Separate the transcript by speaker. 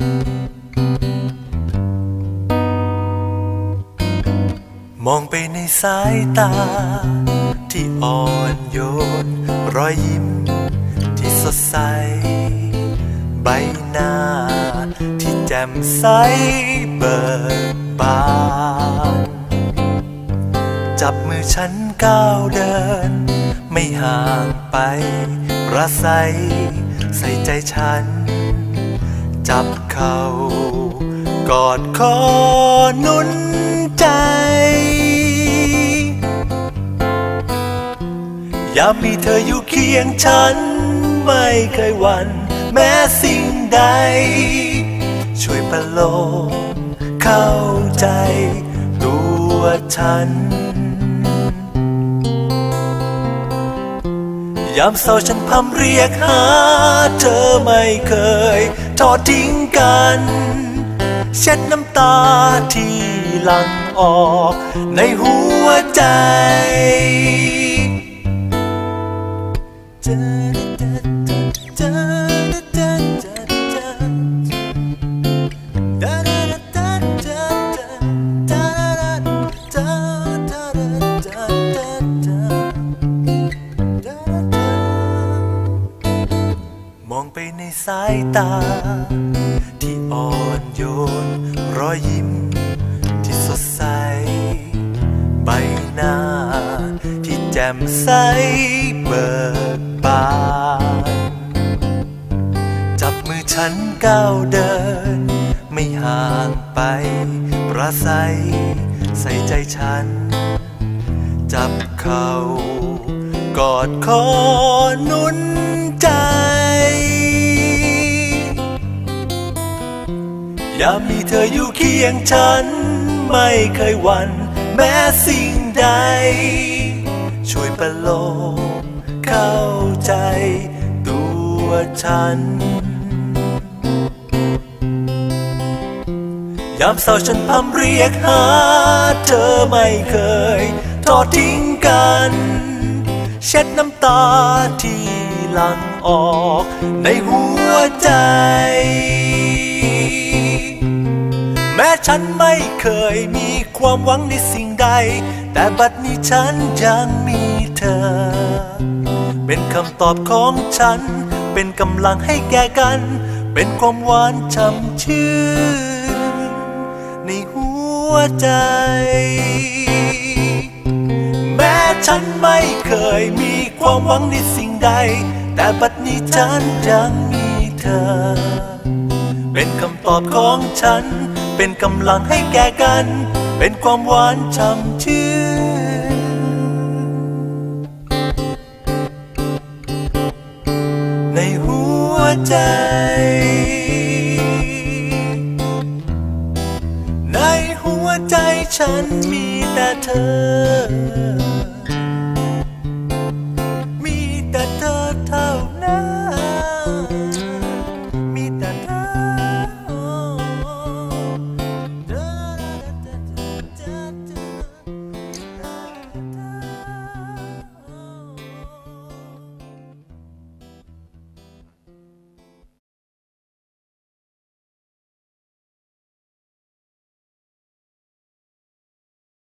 Speaker 1: มองไปในสายตา ที่อ่อนโยน รอยยิ้ม ที่สดใส ใบหน้า ที่แจ่มใสเบิกบาน จับมือฉันก้าวเดิน ไม่ห่างไปประใสใส่ใจฉัน จับ เขากอดคอหนุนใจ ยามมีเธออยู่เคียงฉัน ไม่เคยหวั่นแม้สิ่งใด ช่วยประโลมเข้าใจตัวฉัน ยามเศร้าฉันพำเรียกหา เธอไม่เคยทอดทิ้งกัน เช็ดน้ำตาที่หลั่งออกในหัวใจ ในสายตา ที่อ่อนโยน รอยยิ้ม ที่สดใส ใบหน้า ที่แจ่มใสเบิกบานจับมือฉันก้าวเดิน ไม่ห่างไปประใสใส่ใจฉัน จับเขากอดคอนุนใจ ยามมีเธออยู่เคียงฉัน ไม่เคยหวั่นแม้สิ่งใด ช่วยประโลมเข้าใจตัวฉัน ยามเศร้าฉันพำเรียกหา เธอไม่เคยทอดทิ้งกัน เช็ดน้ำตาที่หลั่งออกในหัวใจ ฉันไม่เคยมีความหวังในสิ่งใด แต่บัดนี้ฉันยังมีเธอ เป็นคำตอบของฉัน เป็นกำลังให้แก่กัน เป็นความหวานช่ำชื่น ในหัวใจ แม้ฉันไม่เคยมีความหวังในสิ่งใด แต่บัดนี้ฉันยังมีเธอ เป็นคำตอบของฉัน เป็นกำลังให้แก่กัน เป็นความหวานช่ำชื่นในหัวใจ ในหัวใจฉันมีแต่เธอ